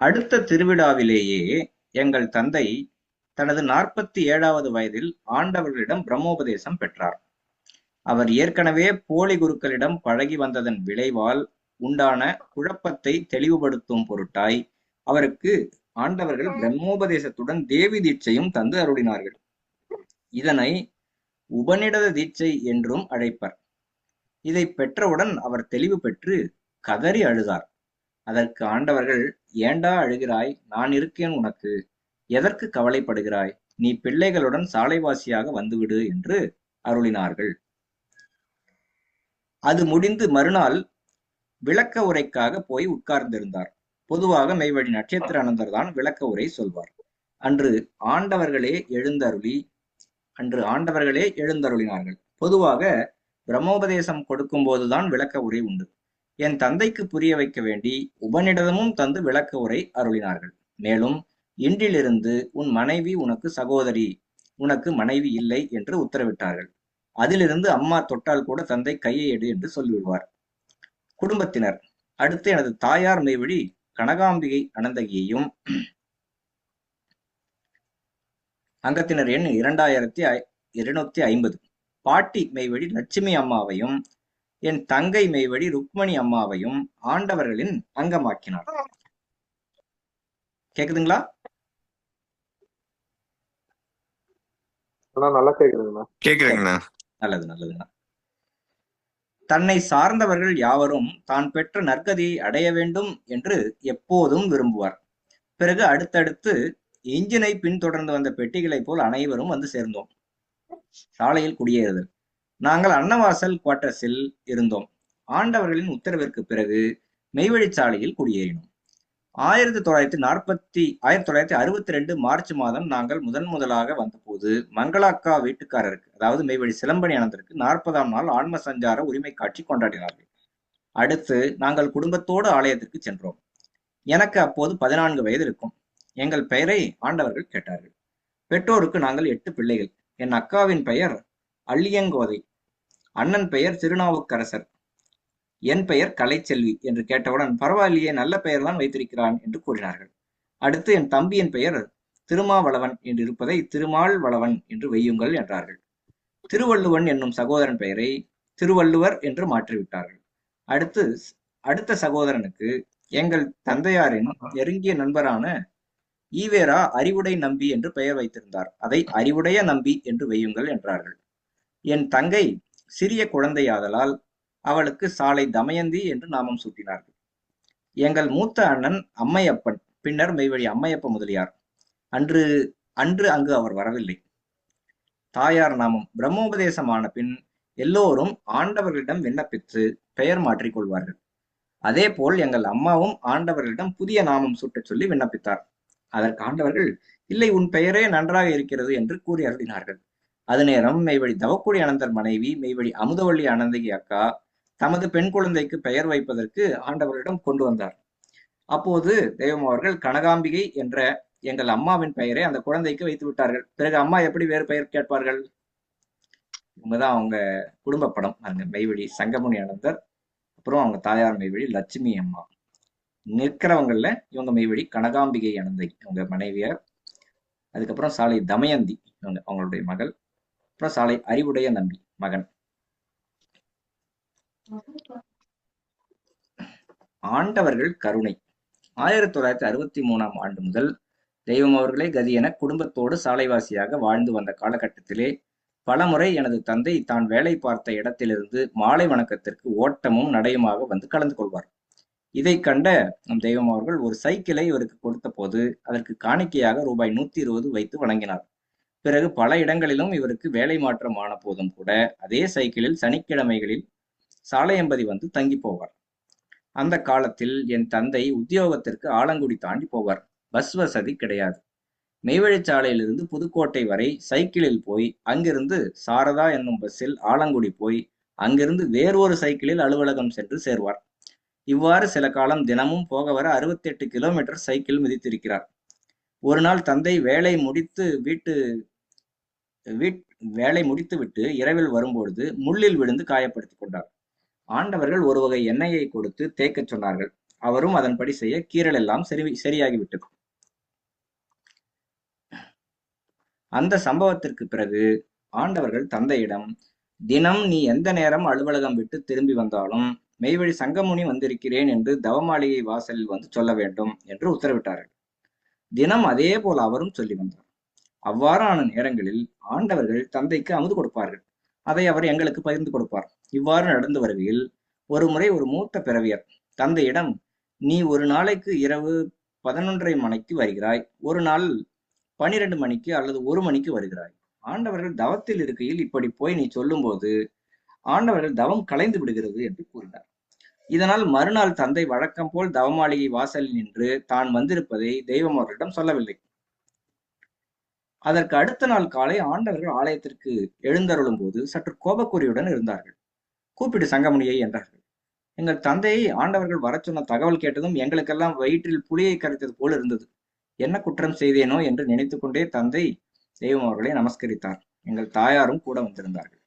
அடுத்த திருவிழாவிலேயே எங்கள் தந்தை தனது நாற்பத்தி ஏழாவது வயதில் ஆண்டவர்களிடம் பிரம்மோபதேசம் பெற்றார். அவர் ஏற்கனவே போலி குருக்களிடம் பழகி வந்ததன் விளைவால் உண்டான குழப்பத்தை தெளிவுபடுத்தும் பொருட்டாய் அவருக்கு ஆண்டவர்கள் பிரம்மோபதேசத்துடன் தேவி தீட்சையும் தந்து அருளினார்கள். இதனை உபநிடத தீட்சை என்றும் அழைப்பர். இதை பெற்றவுடன் அவர் தெளிவு பெற்று கதறி அழுதார். அதற்கு ஆண்டவர்கள் ஏண்டா அழுகிறாய்? நான் இருக்கேன் உனக்கு. எதற்கு கவலைப்படுகிறாய்? நீ பிள்ளைகளுடன் சாலைவாசியாக வந்துவிடு என்று அருளினார்கள். அது முடிந்து மறுநாள் விளக்க உரைக்காக போய் உட்கார்ந்திருந்தார். பொதுவாக மெய்வழி நட்சத்திர அனந்தர் தான் விளக்க உரை சொல்வார். அன்று ஆண்டவர்களே எழுந்தருளி அன்று ஆண்டவர்களே எழுந்தருளினார்கள். பொதுவாக பிரம்மோபதேசம் கொடுக்கும் போதுதான் விளக்க உரை உண்டு. என் தந்தைக்கு புரிய வைக்க வேண்டி உபநிடதமும் தந்து விளக்க உரை அருளினார்கள். மேலும் இன்றிலிருந்து உன் மனைவி உனக்கு சகோதரி உனக்கு மனைவி இல்லை என்று உத்தரவிட்டார்கள். அதிலிருந்து அம்மா தொட்டால் கூட தந்தை கையை எடு என்று சொல்லிவிடுவார். குடும்பத்தினர் அடுத்து எனது தாயார் மெய்வழி கனகாம்பிகை அனந்தகியையும் அங்கத்தினர் எண் இரண்டாயிரத்தி இருநூத்தி ஐம்பது. பாட்டி மெய்வழி லட்சுமி அம்மாவையும் என் தங்கை மெய்வழி ருக்மணி அம்மாவையும் ஆண்டவர்களின் அங்கமாக்கினார். கேக்குதுங்களா? நல்லா கேக்குதுங்கண்ணா. கேக்குதுங்கண்ணா. நல்லது தன்னை சார்ந்தவர்கள் யாவரும் தான் பெற்ற நற்கதியை அடைய வேண்டும் என்று எப்போதும் விரும்புவார். பிறகு அடுத்தடுத்து இன்ஜினை பின்தொடர்ந்து வந்த பெட்டிகளைப் போல் அனைவரும் வந்து சேர்ந்தோம். சாலையில் குடியேறுதல். நாங்கள் அன்னவாசல் குவார்டர்ஸில் இருந்தோம். ஆண்டவர்களின் உத்தரவிற்கு பிறகு மெய்வழிச்சாலையில் குடியேறினோம். ஆயிரத்தி தொள்ளாயிரத்தி நாற்பத்தி ஆயிரத்தி தொள்ளாயிரத்தி அறுபத்தி ரெண்டு மார்ச் மாதம் நாங்கள் முதன் முதலாக வந்தபோது மங்களாக்கா வீட்டுக்காரருக்கு அதாவது மெய்வழி சிலம்பணி அனந்தருக்கு நாற்பதாம் நாள் ஆன்ம சஞ்சார உரிமை காட்சி கொண்டாடினார்கள். அடுத்து நாங்கள் குடும்பத்தோடு ஆலயத்திற்கு சென்றோம். எனக்கு அப்போது பதினான்கு வயது இருக்கும். எங்கள் பெயரை ஆண்டவர்கள் கேட்டார்கள். பெற்றோருக்கு நாங்கள் எட்டு பிள்ளைகள். என் அக்காவின் பெயர் அள்ளியங்கோதை. அண்ணன் பெயர் திருநாவுக்கரசர். என் பெயர் கலைச்செல்வி என்று கேட்டவுடன் பரவாயில்லையே நல்ல பெயர்தான் வைத்திருக்கிறான் என்று கூறினார்கள். அடுத்து என் தம்பியின் பெயர் திருமாவளவன் என்று இருப்பதை திருமால் வளவன் என்று வையுங்கள் என்றார்கள். திருவள்ளுவன் என்னும் சகோதரன் பெயரை திருவள்ளுவர் என்று மாற்றிவிட்டார்கள். அடுத்து அடுத்த சகோதரனுக்கு எங்கள் தந்தையாரின் நெருங்கிய நண்பரான ஈவேரா அறிவுடை நம்பி என்று பெயர் வைத்திருந்தார். அதை அறிவுடைய நம்பி என்று வையுங்கள் என்றார்கள். என் தங்கை சிறிய குழந்தையாதலால் அவளுக்கு சாலை தமயந்தி என்று நாமம் சூட்டினார்கள். எங்கள் மூத்த அண்ணன் அம்மையப்பன் பின்னர் மெய்வழி அம்மையப்ப முதலியார். அன்று அன்று அங்கு அவர் வரவில்லை. தாயார் நாமம் பிரம்மோபதேசமான பின் எல்லோரும் ஆண்டவர்களிடம் விண்ணப்பித்து பெயர் மாற்றிக் கொள்வார்கள். அதே போல் எங்கள் அம்மாவும் ஆண்டவர்களிடம் புதிய நாமம் சூட்டச் சொல்லி விண்ணப்பித்தார். அதற்கு ஆண்டவர்கள் இல்லை உன் பெயரே நன்றாக இருக்கிறது என்று கூறி அருளினார்கள். அது நேரம் மெய்வழி தவக்குடி அனந்தர் மனைவி மெய்வழி அமுதவள்ளி அனந்தகி அக்கா தமது பெண் குழந்தைக்கு பெயர் வைப்பதற்கு ஆண்டவரிடம் கொண்டு வந்தார். அப்போது தெய்வம் அவர்கள் கனகாம்பிகை என்ற எங்கள் அம்மாவின் பெயரை அந்த குழந்தைக்கு வைத்து விட்டார்கள். பிறகு அம்மா எப்படி வேறு பெயர் கேட்பார்கள்? இவங்கதான் அவங்க குடும்ப படம். அந்த மெய்வழி சங்கமுனி அனந்தர் அப்புறம் அவங்க தாயார் மெய்வழி லட்சுமி அம்மா. நிற்கிறவங்கள்ல இவங்க மெய்வழி கனகாம்பிகை அனந்தை அவங்க மனைவியார். அதுக்கப்புறம் சாலை தமயந்தி இவங்க அவங்களுடைய மகள். அப்புறம் சாலை அறிவுடைய நம்பி மகன். ஆண்டவர்கள் கருணை. ஆயிரத்தி தொள்ளாயிரத்தி அறுபத்தி மூணாம் ஆண்டு முதல் தெய்வம் அவர்களே கதி என குடும்பத்தோடு சாலைவாசியாக வாழ்ந்து வந்த காலகட்டத்திலே பலமுறை எனது தந்தை தான் வேலை பார்த்த இடத்திலிருந்து மாலை வணக்கத்திற்கு ஓட்டமும் நடையுமாக வந்து கலந்து கொள்வார். இதை கண்ட நம் தெய்வம் அவர்கள் ஒரு சைக்கிளை இவருக்கு கொடுத்த போது அதற்கு காணிக்கையாக ரூபாய் நூத்தி இருபது வைத்து வழங்கினார் பிறகு பல இடங்களிலும் இவருக்கு வேலை மாற்றம் ஆன போதும் கூட அதே சைக்கிளில் சனிக்கிழமைகளில் சாலையம்பதி வந்து தங்கி போவார். அந்த காலத்தில் என் தந்தை உத்தியோகத்திற்கு ஆலங்குடி தாண்டி போவார். பஸ் வசதி கிடையாது. மெய்வழிச்சாலையிலிருந்து புதுக்கோட்டை வரை சைக்கிளில் போய் அங்கிருந்து சாரதா என்னும் பஸ்ஸில் ஆலங்குடி போய் அங்கிருந்து வேறொரு சைக்கிளில் அலுவலகம் சென்று சேர்வார். இவ்வாறு சில காலம் தினமும் போக வர அறுபத்தி எட்டு கிலோமீட்டர் சைக்கிள் மிதித்திருக்கிறார். ஒரு நாள் தந்தை வேலை முடித்து வீட்டு வேலை முடித்துவிட்டு இரவில் வரும்பொழுது முள்ளில் விழுந்து காயப்படுத்திக் கொண்டார். ஆண்டவர்கள் ஒரு வகை எண்ணெயை கொடுத்து தேய்க்கச் சொன்னார்கள். அவரும் அதன்படி செய்ய கீரல் எல்லாம் சரி சரியாகிவிட்டது அந்த சம்பவத்திற்கு பிறகு ஆண்டவர்கள் தந்தையிடம் தினம் நீ எந்த நேரம் அலுவலகம் விட்டு திரும்பி வந்தாலும் மெய்வழி சங்கமுனி வந்திருக்கிறேன் என்று தவமாளிகை வாசலில் வந்து சொல்ல வேண்டும் என்று உத்தரவிட்டார்கள். தினம் அதே போல அவரும் சொல்லி வந்தார். அவ்வாறான நேரங்களில் ஆண்டவர்கள் தந்தைக்கு அமுது கொடுப்பார்கள். அதை அவர் எங்களுக்கு பகிர்ந்து கொடுப்பார். இவ்வாறு நடந்து வருகையில் ஒரு முறை ஒரு மூத்த பிறவியர் தந்தையிடம் நீ ஒரு நாளைக்கு இரவு பதினொன்றரை மணிக்கு வருகிறாய். ஒரு நாள் பனிரெண்டு மணிக்கு அல்லது ஒரு மணிக்கு வருகிறாய். ஆண்டவர்கள் தவத்தில் இருக்கையில் இப்படி போய் நீ சொல்லும்போது ஆண்டவர்கள் தவம் கலைந்து விடுகிறது என்று கூறினார். இதனால் மறுநாள் தந்தை வழக்கம் போல் தவமாளிகை வாசலில் நின்று தான் வந்திருப்பதை தெய்வம் அவர்களிடம் சொல்லவில்லை. அதற்கு அடுத்த நாள் காலை ஆண்டவர்கள் ஆலயத்திற்கு எழுந்தருளும் போது சற்று கோபக்குறியுடன் இருந்தார்கள். கூப்பிட்டு சங்கமுனியை என்றார்கள். எங்கள் தந்தையை ஆண்டவர்கள் வரச் சொன்ன தகவல் கேட்டதும் எங்களுக்கெல்லாம் வயிற்றில் புளியை கரைத்தது போல் இருந்தது. என்ன குற்றம் செய்தேனோ என்று நினைத்துக்கொண்டே தந்தை தெய்வம் அவர்களை நமஸ்கரித்தார். எங்கள் தாயாரும் கூட வந்திருந்தார்கள்.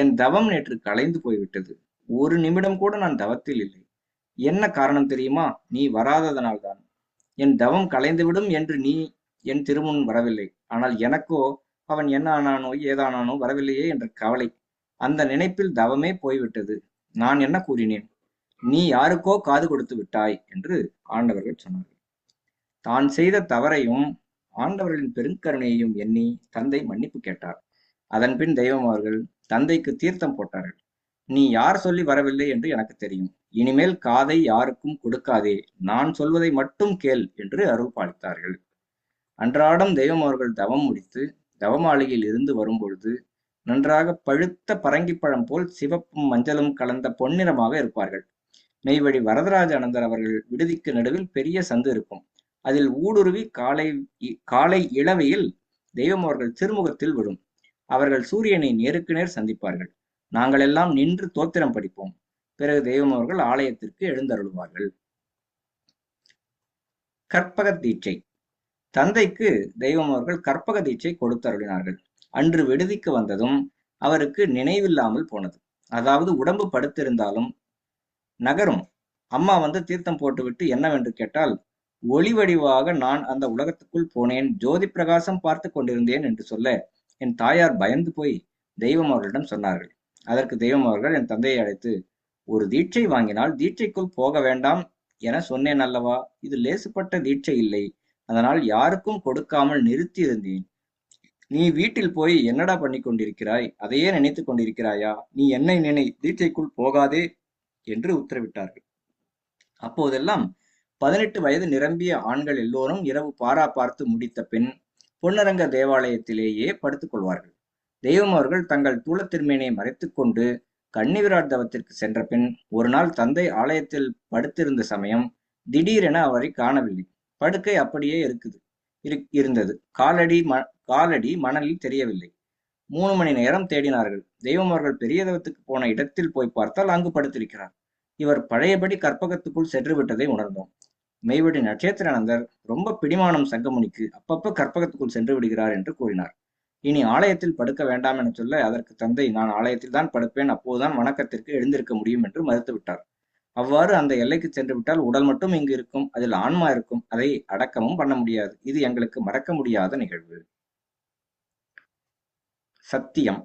என் தவம் நேற்று கலைந்து போய்விட்டது. ஒரு நிமிடம் கூட நான் தவத்தில் இல்லை. என்ன காரணம் தெரியுமா? நீ வராததனால்தான். என் தவம் கலைந்துவிடும் என்று நீ என் திருமுன் வரவில்லை. ஆனால் எனக்கோ அவன் என்ன ஆனானோ ஏதானானோ வரவில்லையே என்ற கவலை. அந்த நினைப்பில் தவமே போய்விட்டது. நான் என்ன கூறினேன்? நீ யாருக்கோ காது கொடுத்து விட்டாய் என்று ஆண்டவர்கள் சொன்னார்கள். தான் செய்த தவறையும் ஆண்டவர்களின் பெருங்கருணையையும் எண்ணி தந்தை மன்னிப்பு கேட்டார். அதன் பின் தெய்வம் அவர்கள் தந்தைக்கு தீர்த்தம் போட்டார்கள். நீ யார் சொல்லி வரவில்லை என்று எனக்கு தெரியும். இனிமேல் காதை யாருக்கும் கொடுக்காதே. நான் சொல்வதை மட்டும் கேள் என்று அருள் அன்றாடம் தெய்வம் அவர்கள் தவம் முடித்து தவமாளிகையில் இருந்து வரும்பொழுது நன்றாக பழுத்த பரங்கிப்பழம் போல் சிவப்பும் மஞ்சளும் கலந்த பொன்னிறமாக இருப்பார்கள். மெய்வழி வரதராஜ அனந்தர் அவர்கள் விடுதிக்கு நடுவில் பெரிய சந்து இருக்கும். அதில் ஊடுருவி காலை காலை இளவையில் தெய்வம் அவர்கள் திருமுகத்தில் விடும். அவர்கள் சூரியனை நேருக்கு நேர் சந்திப்பார்கள். நாங்கள் எல்லாம் நின்று தோத்திரம் படிப்போம். பிறகு தெய்வம் அவர்கள் ஆலயத்திற்கு எழுந்தருளுவார்கள். கற்பக தீட்சை. தந்தைக்கு தெய்வம் அவர்கள் கற்பக தீட்சை கொடுத்தருளினார்கள் அன்று விடுதிக்கு வந்ததும் அவருக்கு நினைவில்லாமல் போனது. அதாவது உடம்பு படுத்திருந்தாலும் நகரும். அம்மா வந்து தீர்த்தம் போட்டுவிட்டு என்னவென்று கேட்டால் ஒளி வடிவாக நான் அந்த உலகத்துக்குள் போனேன். ஜோதி பிரகாசம் பார்த்து கொண்டிருந்தேன் என்று சொல்ல என் தாயார் பயந்து போய் தெய்வம் அவர்களிடம் சொன்னார்கள். அதற்கு தெய்வம் அவர்கள் என் தந்தையை அழைத்து ஒரு தீட்சை வாங்கினால் தீட்சைக்குள் போக வேண்டாம் என சொன்னேன் அல்லவா? இது லேசுப்பட்ட தீட்சை இல்லை. அதனால் யாருக்கும் கொடுக்காமல் நிறுத்தி இருந்தேன். நீ வீட்டில் போய் என்னடா பண்ணி கொண்டிருக்கிறாய்? அதையே நினைத்து கொண்டிருக்கிறாயா? நீ என்னை நினை தீட்சைக்குள் போகாதே என்று உத்தரவிட்டார்கள். அப்போதெல்லாம் பதினெட்டு வயது நிரம்பிய ஆண்கள் எல்லோரும் இரவு பாரா பார்த்து முடித்த பின் பொன்னரங்க தேவாலயத்திலேயே படுத்துக் கொள்வார்கள். தெய்வம் அவர்கள் தங்கள் தூளத்திருமேனை மறைத்துக் கொண்டு கன்னிவிராட் தவத்திற்கு சென்ற பின் ஒரு நாள் தந்தை ஆலயத்தில் படுத்திருந்த சமயம் திடீரென அவரை காணவில்லை. படுக்கை அப்படியே இருக்குது. இருந்தது. காலடி ம காலடி மணலில் தெரியவில்லை. மூணு மணி நேரம் தேடினார்கள். தெய்வம் அவர்கள் பெரிய தவத்துக்கு போன இடத்தில் போய் பார்த்தால் அங்கு படுத்திருக்கிறார். இவர் பழையபடி கற்பகத்துக்குள் சென்று விட்டதை உணர்ந்தோம். மெய்வடி நட்சத்திரானந்தர் ரொம்ப பிடிமானம் சங்கமுனிக்கு அப்பப்ப கற்பகத்துக்குள் சென்று விடுகிறார் என்று கூறினார். இனி ஆலயத்தில் படுக்க வேண்டாம் என சொல்ல அதற்கு தந்தை நான் ஆலயத்தில் தான் படுப்பேன். அப்போதுதான் வணக்கத்திற்கு எழுந்திருக்க முடியும் என்று மறுத்துவிட்டார். அவ்வாறு அந்த எல்லைக்கு சென்று விட்டால் உடல் மட்டும் இங்கு இருக்கும் அதில் ஆன்மா இருக்கும். அதை அடக்கமும் பண்ண முடியாது. இது எங்களுக்கு மறக்க முடியாத நிகழ்வு. சத்தியம்.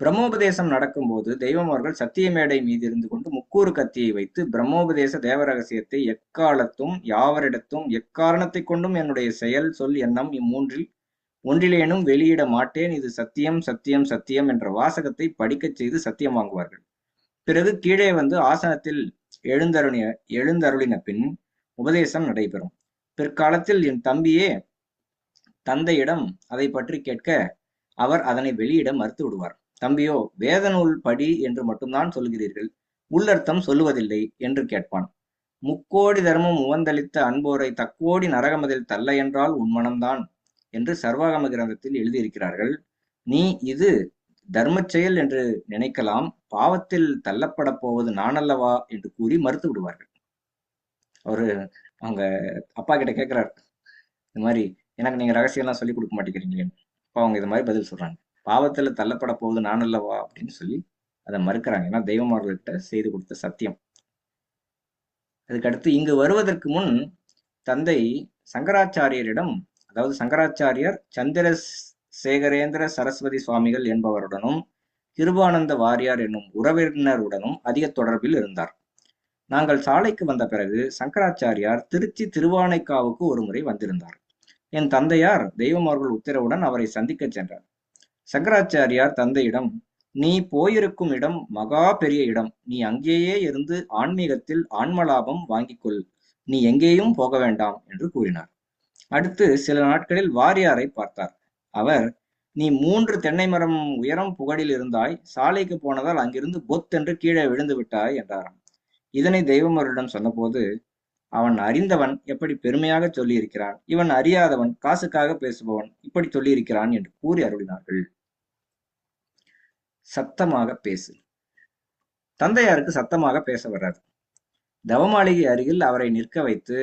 பிரம்மோபதேசம் நடக்கும்போது தெய்வம் அவர்கள் சத்திய மேடை மீது இருந்து கொண்டு முக்கூறு கத்தியை வைத்து பிரம்மோபதேச தேவரகசியத்தை எக்காலத்தும் யாவரிடத்தும் எக்காரணத்தை கொண்டும் என்னுடைய செயல் சொல் எண்ணம் இம்மூன்றில் ஒன்றிலேனும் வெளியிட மாட்டேன். இது சத்தியம் சத்தியம் சத்தியம் என்ற வாசகத்தை படிக்கச் செய்து சத்தியம் வாங்குவார்கள். பிறகு கீழே வந்து ஆசனத்தில் எழுந்தருணிய எழுந்தருளின பின் உபதேசம் நடைபெறும். பிற்காலத்தில் என் தம்பியே தந்தையிடம் அதை பற்றி கேட்க அவர் அதனை வெளியிட மறுத்து விடுவார். தம்பியோ வேத நூல் படி என்று மட்டும்தான் சொல்கிறீர்கள் உள்ளர்த்தம் சொல்லுவதில்லை என்று கேட்பான். முக்கோடி தர்மம் உவந்தளித்த அன்போரை தக்கோடி நரகமதில் தள்ள என்றால் உன் மனம்தான் என்று சர்வாகம கிரந்தத்தில் எழுதியிருக்கிறார்கள். நீ இது தர்ம செயல் என்று நினைக்கலாம் பாவத்தில் தள்ளப்பட போவது நானல்லவா என்று கூறி மறுத்து விடுவார்கள். அவரு அவங்க அப்பா கிட்ட கேட்கிறார் இந்த மாதிரி எனக்கு நீங்க ரகசியம்லாம் சொல்லி கொடுக்க மாட்டேங்கிறீங்களே அப்போ அவங்க இது மாதிரி பதில் சொல்றாங்க. பாவத்துல தள்ளப்பட போவது நானல்லவா அப்படின்னு சொல்லி அதை மறுக்கிறாங்க. ஏன்னா தெய்வமார்கள்கிட்ட செய்து கொடுத்த சத்தியம். அதுக்கடுத்து இங்கு வருவதற்கு முன் தந்தை சங்கராச்சாரியரிடம் அதாவது சங்கராச்சாரியர் சேகரேந்திர சரஸ்வதி சுவாமிகள் என்பவருடனும் கிருபானந்த வாரியார் என்னும் உறவினருடனும் அதிக தொடர்பில் இருந்தார். நாங்கள் சாலைக்கு வந்த பிறகு சங்கராச்சாரியார் திருச்சி திருவானைக்காவுக்கு ஒரு முறை வந்திருந்தார். என் தந்தையார் தெய்வம் அவர்கள் உத்தரவுடன் அவரை சந்திக்கச் சென்றார். சங்கராச்சாரியார் தந்தையிடம் நீ போயிருக்கும் இடம் மகா பெரிய இடம். நீ அங்கேயே இருந்து ஆன்மீகத்தில் ஆன்மலாபம் வாங்கிக்கொள். நீ எங்கேயும் போக வேண்டாம் என்று கூறினார். அடுத்து சில நாட்களில் வாரியாரை பார்த்தார். அவர் நீ மூன்று தென்னை மரம் உயரம் புகழில் இருந்தாய் சாலைக்கு போனதால் அங்கிருந்து பொத்தென்று கீழே விழுந்து விட்டாய் என்றாராம். இதனை தெய்வமருடன் சொன்னபோது அவன் அறிந்தவன் எப்படி பெருமையாக சொல்லியிருக்கிறான் இவன் அறியாதவன் காசுக்காக பேசுபவன் இப்படி சொல்லியிருக்கிறான் என்று கூறி அருளினார்கள். சத்தமாக பேசு. தந்தையாருக்கு சத்தமாக பேச வராது. தவமாளிகை அருகில் அவரை நிற்க வைத்து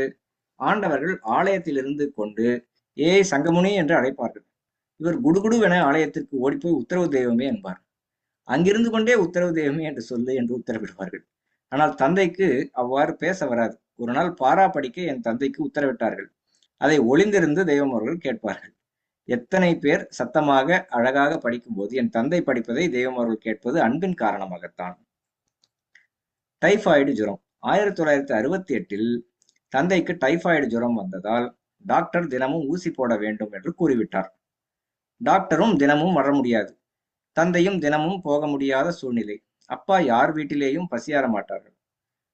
ஆண்டவர்கள் ஆலயத்திலிருந்து கொண்டு ஏய் சங்கமுனி என்று அழைப்பார்கள். இவர் குடுகுடுவென ஆலயத்திற்கு ஓடிப்போய் உத்தரவு தெய்வமே என்பார். அங்கிருந்து கொண்டே உத்தரவு தெய்வமே என்று சொல்லு என்று உத்தரவிடுவார்கள். ஆனால் தந்தைக்கு அவ்வாறு பேச வராது. ஒரு நாள் பாரா படிக்க என் தந்தைக்கு உத்தரவிட்டார்கள். அதை ஒளிந்திருந்து தெய்வம் அவர்கள் கேட்பார்கள். எத்தனை பேர் சத்தமாக அழகாக படிக்கும்போது என் தந்தை படிப்பதை தெய்வம் அவர்கள் கேட்பது அன்பின் காரணமாகத்தான். டைஃபாய்டு ஜுரம். ஆயிரத்தி தொள்ளாயிரத்தி அறுபத்தி எட்டில் தந்தைக்கு டைஃபாய்டு ஜுரம் வந்ததால் டாக்டர் தினமும் ஊசி போட வேண்டும் என்று கூறிவிட்டார். டாக்டரும் தினமும் வர முடியாது. தந்தையும் தினமும் போக முடியாத சூழ்நிலை. அப்பா யார் வீட்டிலேயும் பசியார மாட்டார்கள்.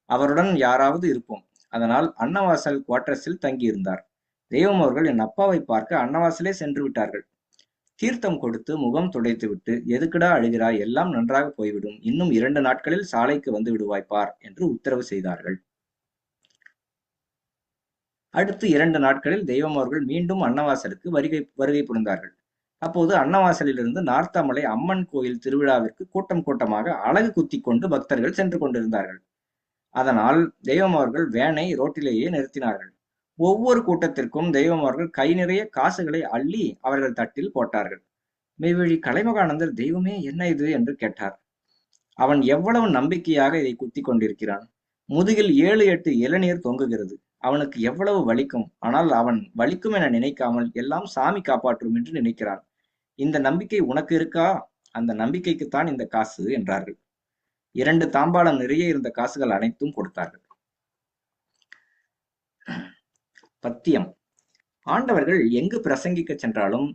அவருடன் யாராவது இருப்போம். அதனால் அன்னவாசல் குவார்டர்ஸில் தங்கியிருந்தார். தெய்வம் அவர்கள் என் அப்பாவை பார்க்க அன்னவாசலே சென்று விட்டார்கள். தீர்த்தம் கொடுத்து முகம் துடைத்துவிட்டு எதுக்குடா அழுகிறாய்? எல்லாம் நன்றாக போய்விடும். இன்னும் இரண்டு நாட்களில் சாலைக்கு வந்து விடுவாய் பார் என்று உத்தரவு செய்தார்கள். அடுத்து இரண்டு நாட்களில் தெய்வம் அவர்கள் மீண்டும் அன்னவாசலுக்கு வருகை வருகை புரிந்தார்கள். அப்போது அன்னவாசலிலிருந்து நார்த்தாமலை அம்மன் கோயில் திருவிழாவிற்கு கூட்டம் கூட்டமாக அழகு குத்தி கொண்டு பக்தர்கள் சென்று கொண்டிருந்தார்கள். அதனால் தெய்வம் அவர்கள் வேனை ரோட்டிலேயே நிறுத்தினார்கள். ஒவ்வொரு கூட்டத்திற்கும் தெய்வம் அவர்கள் கை நிறைய காசுகளை அள்ளி அவர்கள் தட்டில் போட்டார்கள். மெய்வழி கலைமகானந்தர் தெய்வமே என்ன இது? என்று கேட்டார். அவன் எவ்வளவு நம்பிக்கையாக இதை குத்தி கொண்டிருக்கிறான். முதுகில் ஏழு எட்டு இளநீர் தொங்குகிறது. அவனுக்கு எவ்வளவு வலிக்கும்? ஆனால் அவன் வலிக்கும் என நினைக்காமல் எல்லாம் சாமி காப்பாற்றும் என்று நினைக்கிறான். இந்த நம்பிக்கை உனக்கு இருக்கா? அந்த நம்பிக்கைக்குத்தான் இந்த காசு என்றார்கள். இரண்டு தாம்பாளம் நிறைய இருந்த காசுகள் அனைத்தும் கொடுத்தார்கள். பத்தியம். ஆண்டவர்கள் எங்கு பிரசங்கிக்க சென்றாலும்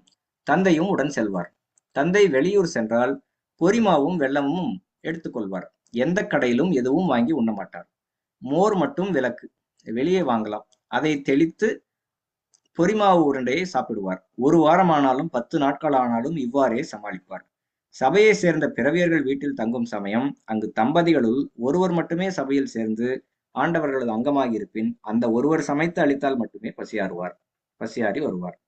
தந்தையும் உடன் செல்வார். தந்தை வெளியூர் சென்றால் பொரிமாவும் வெள்ளமும் எடுத்துக்கொள்வார் எந்த கடையிலும் எதுவும் வாங்கி உண்ண மாட்டார். மோர் மட்டும் விலக்கு வெளியே வாங்கலாம். அதை தெளித்து பொரிமாவு உருண்டையை சாப்பிடுவார். ஒரு வாரம் ஆனாலும் பத்து நாட்கள் ஆனாலும் இவ்வாறே சமாளிப்பார். சபையை சேர்ந்த பிறவியர்கள் வீட்டில் தங்கும் சமயம் அங்கு தம்பதிகளுள் ஒருவர் மட்டுமே சபையில் சேர்ந்து ஆண்டவர்களது அங்கமாகி இருப்பின் அந்த ஒருவர் சமைத்து அளித்தால் மட்டுமே பசியாறுவார் பசியாறி வருவார்.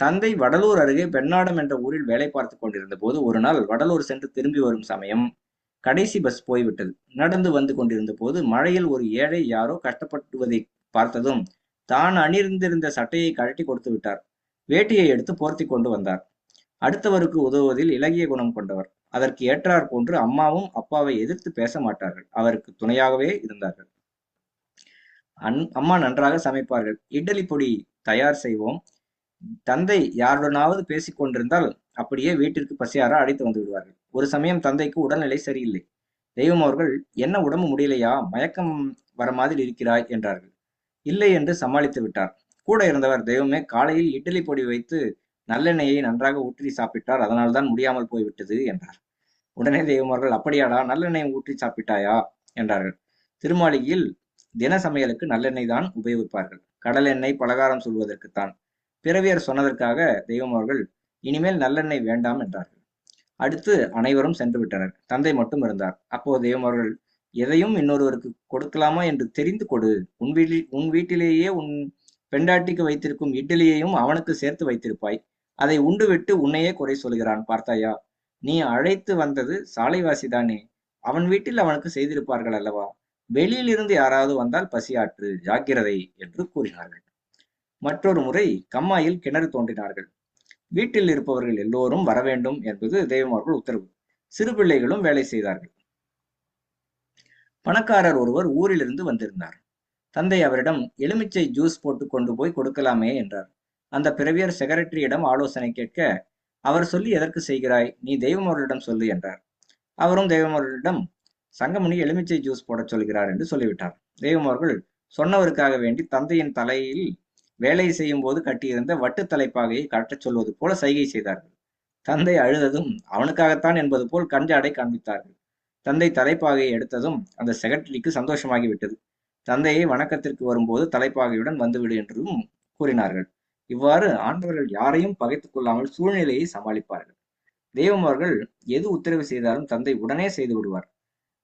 தந்தை வடலூர் அருகே பெண்ணாடம் என்ற ஊரில் வேலை பார்த்து கொண்டிருந்த போது ஒரு நாள் வடலூர் சென்று திரும்பி வரும் சமயம் கடைசி பஸ் போய்விட்டது. நடந்து வந்து கொண்டிருந்த போது மழையில் ஒரு ஏழை யாரோ கஷ்டப்படுவதை பார்த்ததும் தான் அணிந்திருந்த சட்டையை கழட்டி கொடுத்து விட்டார். வேட்டியை எடுத்து போர்த்தி கொண்டு வந்தார். அடுத்தவருக்கு உதவுவதில் இலகிய குணம் கொண்டவர். அதற்கு ஏற்றார் போன்று அம்மாவும் அப்பாவை எதிர்த்து பேச மாட்டார்கள். அவருக்கு துணையாகவே இருந்தார்கள். அன் அம்மா நன்றாக சமைப்பார்கள். இட்லி பொடி தயார் செய்வோம். தந்தை யாருடனாவது பேசிக் கொண்டிருந்தால் அப்படியே வீட்டிற்கு பசியார அழைத்து வந்து விடுவார்கள். ஒரு சமயம் தந்தைக்கு உடல்நிலை சரியில்லை. தெய்வம் அவர்கள் என்ன உடம்பு முடியலையா? மயக்கம் வர மாதிரி இருக்கிறாய் என்றார்கள். இல்லை என்று சமாளித்து விட்டார். கூட இருந்தவர் தெய்வமே காலையில் இட்லி பொடி வைத்து நல்லெண்ணெயை நன்றாக ஊற்றி சாப்பிட்டார். அதனால் தான் முடியாமல் போய்விட்டது என்றார். உடனே தெய்வம் அவர்கள் அப்படியாடா நல்லெண்ணெய் ஊற்றி சாப்பிட்டாயா? என்றார்கள். திருமாளிகையில் தின சமையலுக்கு நல்லெண்ணெய் தான் உபயோகிப்பார்கள். கடல் எண்ணெய் பலகாரம் சொல்வதற்குத்தான். பிறவியர் சொன்னதற்காக தெய்வம் அவர்கள் இனிமேல் நல்லெண்ணெய் வேண்டாம் என்றார்கள். அடுத்து அனைவரும் சென்று விட்டனர். தந்தை மட்டும் இருந்தார். அப்போது தெய்வம் அவர்கள் எதையும் இன்னொருவருக்கு கொடுக்கலாமா என்று தெரிந்து கொடு. உன் வீட்டில் உன் வீட்டிலேயே உன் பெண்டாட்டிக்கு வைத்திருக்கும் இட்லியையும் அவனுக்கு சேர்த்து வைத்திருப்பாய். அதை உண்டுவிட்டு உன்னையே குறை சொல்கிறான் பார்த்தாயா? நீ அழைத்து வந்தது சாலைவாசிதானே அவன் வீட்டில் அவனுக்கு செய்திருப்பார்கள் அல்லவா? வெளியிலிருந்து யாராவது வந்தால் பசியாற்று ஜாக்கிரதை என்று கூறினார்கள். மற்றொரு முறை கம்மாயில் கிணறு தோன்றினார்கள் வீட்டில் இருப்பவர்கள் எல்லோரும் வர வேண்டும் என்பது தெய்வமார்கள் உத்தரவு. சிறு பிள்ளைகளும் வேலை செய்தார்கள். பணக்காரர் ஒருவர் ஊரிலிருந்து வந்திருந்தார். தந்தை அவரிடம் எலுமிச்சை ஜூஸ் போட்டு கொண்டு போய் கொடுக்கலாமே என்றார். அந்த பிறவியர் செக்ரட்டரியிடம் ஆலோசனை கேட்க அவர் சொல்லி எதற்கு செய்கிறாய்? நீ தெய்வமாரர்களிடம் சொல்லு என்றார். அவரும் தெய்வம் சங்கமணி எலுமிச்சை ஜூஸ் போடச் சொல்கிறார் என்று சொல்லிவிட்டார். தெய்வமோர்கள் சொன்னவருக்காக வேண்டி தந்தையின் தலையில் வேலை செய்யும் போது கட்டியிருந்த வட்டு தலைப்பாகையை கட்டச் சொல்வது போல சைகை செய்தார்கள். தந்தை அழுததும் அவனுக்காகத்தான் என்பது போல் கஞ்சாடை காண்பித்தார்கள். தந்தை தலைப்பாகையை எடுத்ததும் அந்த செக்ரட்டரிக்கு சந்தோஷமாகிவிட்டது தந்தையை வணக்கத்திற்கு வரும்போது தலைப்பாகையுடன் வந்துவிடு என்றும் கூறினார்கள். இவ்வாறு ஆண்டவர்கள் யாரையும் பகைத்துக் கொள்ளாமல் சூழ்நிலையை சமாளிப்பார்கள். தெய்வம் அவர்கள் எது உத்தரவு செய்தாலும் தந்தை உடனே செய்து விடுவார்.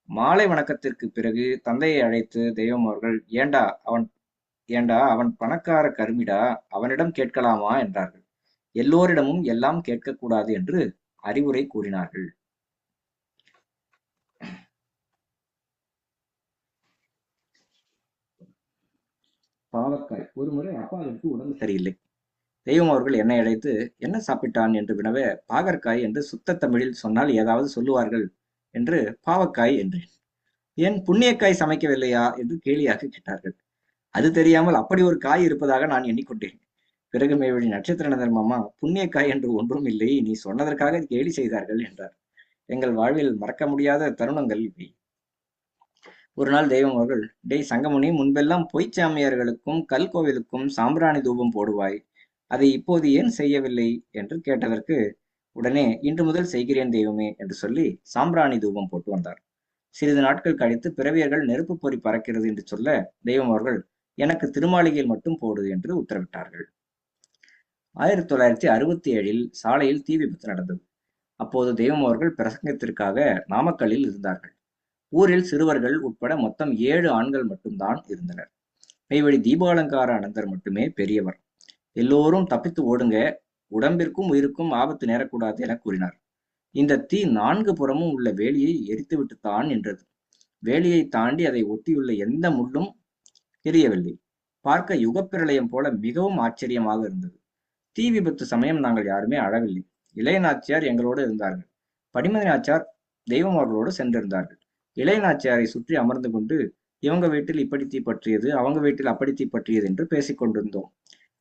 மாலை வணக்கத்திற்கு பிறகு தந்தையை அழைத்து தெய்வம் அவர்கள் ஏண்டா அவன் ஏண்டா அவன் பணக்கார கருமிடா அவனிடம் கேட்கலாமா என்றார்கள். எல்லோரிடமும் எல்லாம் கேட்கக்கூடாது என்று அறிவுரை கூறினார்கள். பாவக்காய். ஒரு முறை அப்பாவிற்கு உடம்பு சரியில்லை. தெய்வம் அவர்கள் என்னை அழைத்து என்ன சாப்பிட்டான்? என்று வினவ பாகற்காய் என்று சுத்த தமிழில் சொன்னால் ஏதாவது சொல்லுவார்கள் என்று பாவக்காய் என்றேன். ஏன் புண்ணியக்காய் சமைக்கவில்லையா? என்று கேலியாக கேட்டார்கள். அது தெரியாமல் அப்படி ஒரு காய் இருப்பதாக நான் எண்ணிக்கொண்டேன். பிறகு மேவழி நட்சத்திர புண்ணிய காய் என்று ஒன்றும் இல்லை. நீ சொன்னதற்காக கேலி செய்தார்கள் என்றார். எங்கள் வாழ்வில் மறக்க முடியாத தருணங்கள் இவை. ஒரு நாள் தெய்வம் அவர்கள் டேய் சங்கமுனி முன்பெல்லாம் பொய்ச்சாமியார்களுக்கும் கல் கோவிலுக்கும் சாம்பிராணி தூபம் போடுவாய். அதை இப்போது ஏன் செய்யவில்லை? என்று கேட்டதற்கு உடனே இன்று முதல் செய்கிறேன் தெய்வமே என்று சொல்லி சாம்பிராணி தூபம் போட்டு வந்தார். சிறிது நாட்கள் கழித்து பிறவியர்கள் நெருப்பு பொறி பறக்கிறது என்று சொல்ல தெய்வம் அவர்கள் எனக்கு திருமாளிகையில் மட்டும் போடு என்று உத்தரவிட்டார்கள். ஆயிரத்தி தொள்ளாயிரத்தி அறுபத்தி ஏழில் சாலையில் தீ விபத்து நடந்தது. அப்போது தெய்வம் அவர்கள் பிரசங்கத்திற்காக நாமக்கல்லில் இருந்தார்கள். ஊரில் சிறுவர்கள் உட்பட மொத்தம் ஏழு ஆண்கள் மட்டும்தான் இருந்தனர். மெய்வழி தீபாலங்கார அனந்தர் மட்டுமே பெரியவர். எல்லோரும் தப்பித்து ஓடுங்க உடம்பிற்கும் உயிருக்கும் ஆபத்து நேரக்கூடாது என கூறினார். இந்த தீ நான்கு புறமும் உள்ள வேலியை எரித்துவிட்டுத்தான் நின்றது. வேலியை தாண்டி அதை ஒட்டியுள்ள எந்த முள்ளும் தெரியவில்லை. பார்க்க யுகப்பிரளயம் போல மிகவும் ஆச்சரியமாக இருந்தது. தீ விபத்து சமயம் நாங்கள் யாருமே அழவில்லை. இளையநாச்சியார் எங்களோடு இருந்தார்கள். படிமதி நாச்சியார் தெய்வம் அவர்களோடு சென்றிருந்தார்கள். இளையநாச்சியாரை சுற்றி அமர்ந்து கொண்டு இவங்க வீட்டில் இப்படி தீ பற்றியது அவங்க வீட்டில் அப்படி தீ பற்றியது என்று பேசிக்கொண்டிருந்தோம்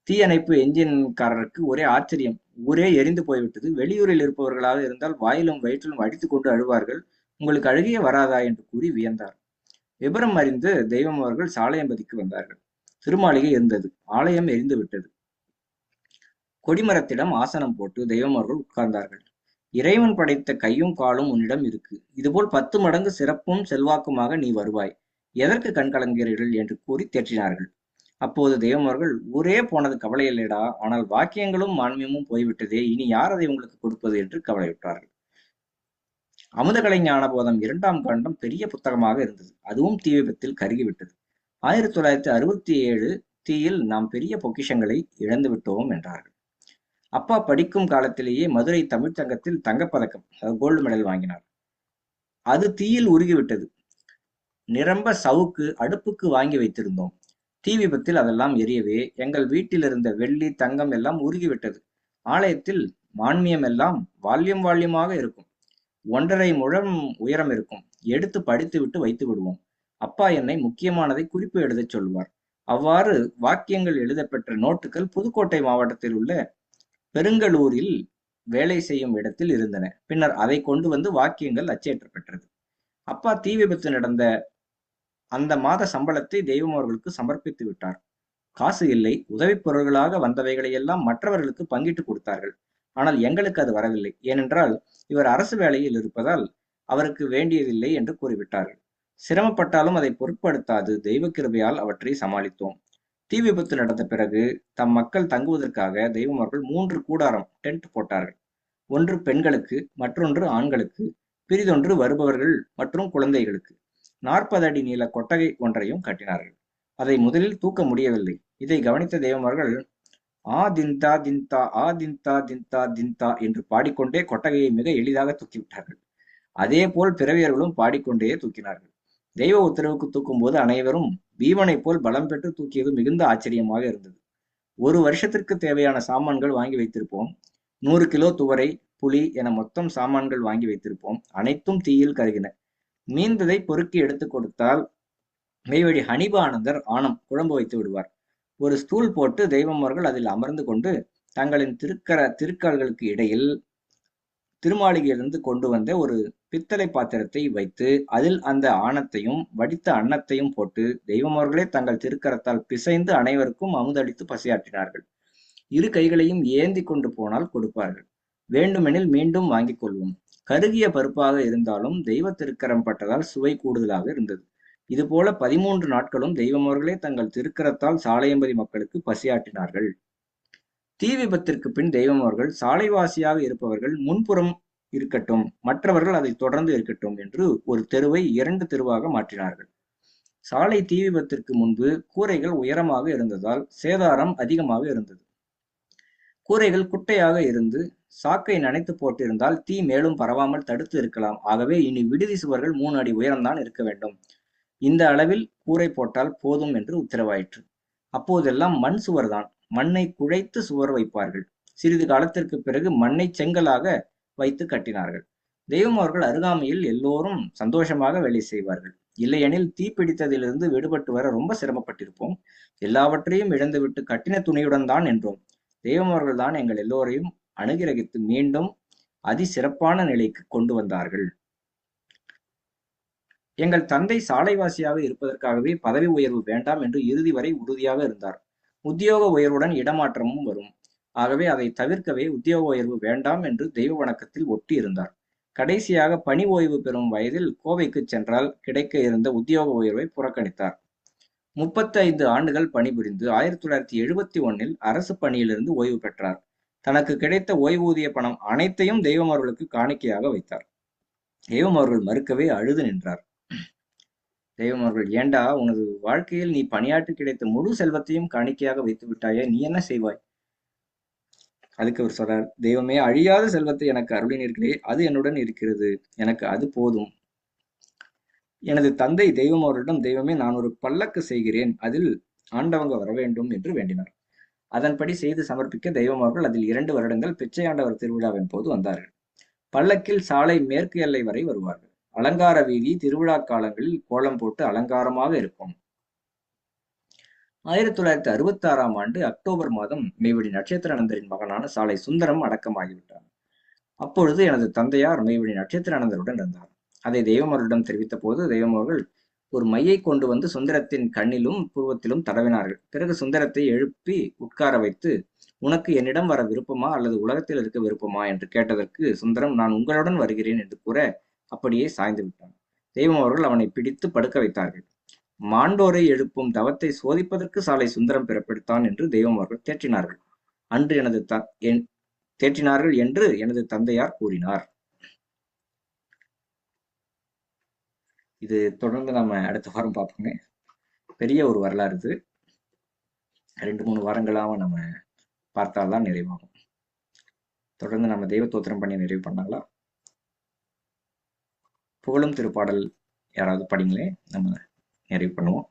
தீயணைப்பு என்ஜின்காரருக்கு ஒரே ஆச்சரியம். ஊரே எரிந்து போய்விட்டது. வெளியூரில் இருப்பவர்களாக இருந்தால் வாயிலும் வயிற்றிலும் அடித்துக்கொண்டு அழுவார்கள். உங்களுக்கு அழுகிய வராதா? என்று கூறி வியந்தார். விபரம் அறிந்து தெய்வம் அவர்கள் சாலையம்பதிக்கு வந்தார்கள். திருமாளிகை இருந்தது. ஆலயம் எரிந்து விட்டது. கொடிமரத்திடம் ஆசனம் போட்டு தெய்வம் அவர்கள் உட்கார்ந்தார்கள். இறைவன் படைத்த கையும் காலும் உன்னிடம் இருக்கு. இதுபோல் பத்து மடங்கு சிறப்பும் செல்வாக்குமாக நீ வருவாய். எதற்கு கண்கலங்கிறீர்கள் என்று கூறி தேற்றினார்கள். அப்போது தெய்வம் அவர்கள் ஊரே போனது கவலை இல்லைடா ஆனால் வாக்கியங்களும் மான்மியமும் போய்விட்டதே. இனி யார் அதை உங்களுக்கு கொடுப்பது? என்று கவலையுற்றார்கள். அமுதகலை ஞானபோதம் இரண்டாம் காண்டம் பெரிய புத்தகமாக இருந்தது. அதுவும் தீ விபத்தில் கருகிவிட்டது. ஆயிரத்தி தொள்ளாயிரத்தி அறுபத்தி ஏழு தீயில் நாம் பெரிய பொக்கிஷங்களை இழந்து விட்டோம் என்றார்கள். அப்பா படிக்கும் காலத்திலேயே மதுரை தமிழ்ச்சங்கத்தில் தங்கப்பதக்கம் கோல்டு மெடல் வாங்கினார். அது தீயில் உருகிவிட்டது. நிரம்ப சவுக்கு அடுப்புக்கு வாங்கி வைத்திருந்தோம். தீ விபத்தில் அதெல்லாம் எரியவே எங்கள் வீட்டில் இருந்த வெள்ளி தங்கம் எல்லாம் உருகிவிட்டது. ஆலயத்தில் மான்மியம் எல்லாம் வால்யம் வால்யமாக இருக்கும். ஒன்றரை முழம் உயரம் இருக்கும். எடுத்து படித்து விட்டு வைத்து விடுவோம். அப்பா என்னை முக்கியமானதை குறிப்பு எழுதச் சொல்வார் அவ்வாறு வாக்கியங்கள் எழுதப்பெற்ற நோட்டுகள் புதுக்கோட்டை மாவட்டத்தில் உள்ள பெருங்கலூரில் வேலை செய்யும் இடத்தில் இருந்தன. பின்னர் அதை கொண்டு வந்து வாக்கியங்கள் அச்சேற்றப்பெற்றது அப்பா தீ விபத்து நடந்த அந்த மாத சம்பளத்தை தெய்வம் அவர்களுக்கு சமர்ப்பித்து விட்டார். காசு இல்லை. உதவிப் பொருள்களாக வந்தவைகளையெல்லாம் மற்றவர்களுக்கு பங்கிட்டு கொடுத்தார்கள். ஆனால் எங்களுக்கு அது வரவில்லை. ஏனென்றால் இவர் அரசு வேலையில் இருப்பதால் அவருக்கு வேண்டியதில்லை என்று கூறிவிட்டார்கள் சிரமப்பட்டாலும் அதை பொருட்படுத்தாது. தெய்வ கிருபையால் அவற்றை சமாளித்தோம். தீ விபத்து நடந்த பிறகு தம் மக்கள் தங்குவதற்காக தெய்வம் அவர்கள் மூன்று கூடாரம் டென்ட் போட்டார்கள். ஒன்று பெண்களுக்கு மற்றொன்று ஆண்களுக்கு பிரிதொன்று வருபவர்கள் மற்றும் குழந்தைகளுக்கு. நாற்பது அடி நீள கொட்டகை ஒன்றையும் கட்டினார்கள். அதை முதலில் தூக்க முடியவில்லை. இதை கவனித்த தெய்வமார்கள் ஆ தின்தா தின்தா ஆ தின்தா தின்தா தின்தா என்று பாடிக்கொண்டே கொட்டகையை மிக எளிதாக தூக்கிவிட்டார்கள் அதே போல் பிறவியர்களும் பாடிக்கொண்டே தூக்கினார்கள். தெய்வ உத்தரவுக்கு தூக்கும் போது அனைவரும் பீமனை போல் பலம் பெற்று தூக்கியது மிகுந்த ஆச்சரியமாக இருந்தது. ஒரு வருஷத்திற்கு தேவையான சாமான்கள் வாங்கி வைத்திருப்போம். நூறு கிலோ துவரை புளி என மொத்தம் சாமான்கள் வாங்கி வைத்திருப்போம். அனைத்தும் தீயில் கருகின. மீந்ததை பொறுக்கி எடுத்து கொடுத்தால் மெய்வழி ஹனிபானந்தர் ஆணம் குழம்பு வைத்து விடுவார். ஒரு ஸ்தூல் போட்டு தெய்வமர்கள் அதில் அமர்ந்து கொண்டு தங்களின் திருக்கர திருக்கால்களுக்கு இடையில் திருமாளிகையிலிருந்து கொண்டு வந்த ஒரு பித்தளை பாத்திரத்தை வைத்து அதில் அந்த ஆணத்தையும் வடித்த அன்னத்தையும் போட்டு தெய்வமர்களே தங்கள் திருக்கரத்தால் பிசைந்து அனைவருக்கும் அமுதளித்து பசியாற்றினார்கள். இரு கைகளையும் ஏந்தி கொண்டு போனால் கொடுப்பார்கள். வேண்டுமெனில் மீண்டும் வாங்கிக் கொள்வோம். கருகிய பருப்பாக இருந்தாலும் தெய்வ திருக்கரம் பட்டதால் சுவை கூடுதலாக இருந்தது. இதுபோல பதிமூன்று நாட்களும் தெய்வமர்களே தங்கள் திருக்கரத்தால் சாலையம்பதி மக்களுக்கு பசியாற்றினார்கள். தீ விபத்திற்கு பின் தெய்வமர்கள் சாலைவாசியாக இருப்பவர்கள் முன்புறம் இருக்கட்டும் மற்றவர்கள் அதை தொடர்ந்து இருக்கட்டும் என்று ஒரு தெருவை இரண்டு தெருவாக மாற்றினார்கள். சாலை தீ விபத்திற்கு முன்பு கூரைகள் உயரமாக இருந்ததால் சேதாரம் அதிகமாக இருந்தது. கூரைகள் குட்டையாக இருந்து சாக்கை நனைத்து போட்டிருந்தால் தீ மேலும் பரவாமல் தடுத்து இருக்கலாம். ஆகவே இனி விடுதி சுவர்கள் மூணு அடி உயரம்தான் இருக்க வேண்டும். இந்த அளவில் கூரை போட்டால் போதும் என்று உத்தரவாயிற்று. அப்போதெல்லாம் மண் சுவர்தான். மண்ணை குழைத்து சுவர் வைப்பார்கள். சிறிது காலத்திற்கு பிறகு மண்ணை செங்கலாக வைத்து கட்டினார்கள். தெய்வம் அவர்கள் அருகாமையில் எல்லோரும் சந்தோஷமாக வேலை செய்வார்கள். இல்லையெனில் தீப்பிடித்ததிலிருந்து விடுபட்டு வர ரொம்ப சிரமப்பட்டிருப்போம். எல்லாவற்றையும் இழந்துவிட்டு கட்டின துணியுடன் தான் என்றோம் தெய்வம் அவர்கள் தான் எங்கள் எல்லோரையும் அனுகிரகித்து மீண்டும் அதி சிறப்பான நிலைக்கு கொண்டு வந்தார்கள். எங்கள் தந்தை சாலைவாசியாக இருப்பதற்காகவே பதவி உயர்வு வேண்டாம் என்று இறுதி வரை உறுதியாக இருந்தார். உத்தியோக உயர்வுடன் இடமாற்றமும் வரும். ஆகவே அதை தவிர்க்கவே உத்தியோக உயர்வு வேண்டாம் என்று தெய்வ வணக்கத்தில் ஒட்டி இருந்தார். கடைசியாக பணி ஓய்வு பெறும் வயதில் கோவைக்கு சென்றால் கிடைக்க இருந்த உத்தியோக உயர்வை புறக்கணித்தார். முப்பத்தி ஐந்து ஆண்டுகள் பணிபுரிந்து ஆயிரத்தி தொள்ளாயிரத்தி எழுபத்தி ஒன்னில் அரசு பணியிலிருந்து ஓய்வு பெற்றார். தனக்கு கிடைத்த ஓய்வூதிய பணம் அனைத்தையும் தெய்வம் அவர்களுக்கு காணிக்கையாக வைத்தார். தெய்வம் அவர்கள் மறுக்கவே அழுது நின்றார். தெய்வம் அவர்கள் ஏண்டா உனது வாழ்க்கையில் நீ பணியாற்றி கிடைத்த முழு செல்வத்தையும் காணிக்கையாக வைத்து விட்டாயே நீ என்ன செய்வாய்? அதுக்கு அவர் சொல்றார் தெய்வமே அழியாத செல்வத்தை எனக்கு அருளினீர்களே அது என்னுடன் இருக்கிறது. எனக்கு அது போதும். எனது தந்தை தெய்வம் அவரிடம் தெய்வமே நான் ஒரு பல்லக்கு செய்கிறேன். அதில் ஆண்டவங்க வர வேண்டும் என்று வேண்டினார். அதன்படி செய்து சமர்ப்பிக்க தெய்வம் அவர்கள் அதில் இரண்டு வருடங்கள் பிச்சையாண்டவர் திருவிழாவின் போது வந்தார்கள். பல்லக்கில் சாலை மேற்கு எல்லை வரை வருவார்கள். அலங்கார வீதி திருவிழா காலங்களில் கோலம் போட்டு அலங்காரமாக இருக்கும். ஆயிரத்தி தொள்ளாயிரத்தி அறுபத்தி ஆறாம் ஆண்டு அக்டோபர் மாதம் மெய்வழி நட்சத்திரானந்தரின் மகனான சாலை சுந்தரம் அடக்கமாகிவிட்டார். அப்பொழுது எனது தந்தையார் மெய்வழி நட்சத்திரானந்தருடன் இருந்தார். அதை தெய்வமர்களிடம் தெரிவித்த போது தெய்வமர்கள் ஒரு மையை கொண்டு வந்து சுந்தரத்தின் கண்ணிலும் புருவத்திலும் தடவினார்கள். பிறகு சுந்தரத்தை எழுப்பி உட்கார வைத்து உனக்கு என்னிடம் வர விருப்பமா அல்லது உலகத்தில் இருக்க விருப்பமா? என்று கேட்டதற்கு சுந்தரம் நான் உங்களுடன் வருகிறேன் என்று கூற அப்படியே சாய்ந்து விட்டான். தெய்வம் அவர்கள் அவனை பிடித்து படுக்க வைத்தார்கள். மாண்டோரை எழுப்பும் தவத்தை சோதிப்பதற்கு சாலை சுந்தரம் பிறப்பெடுத்தான் என்று தெய்வம் அவர்கள் தேற்றினார்கள். அன்று எனது த என் தேற்றினார்கள் என்று எனது தந்தையார் கூறினார். இது தொடர்ந்து நம்ம அடுத்த வாரம் பார்ப்போங்க பெரிய ஒரு வரலாறு இது. ரெண்டு மூணு வாரங்களாக நம்ம பார்த்தால்தான் நிறைவாகும். தொடர்ந்து நம்ம தெய்வ தோத்திரம் பண்ணி நிறைவு பண்ணாங்களா? புகழும் திருப்பாடல் யாராவது படிங்களே நம்ம நிறைவு பண்ணுவோம்.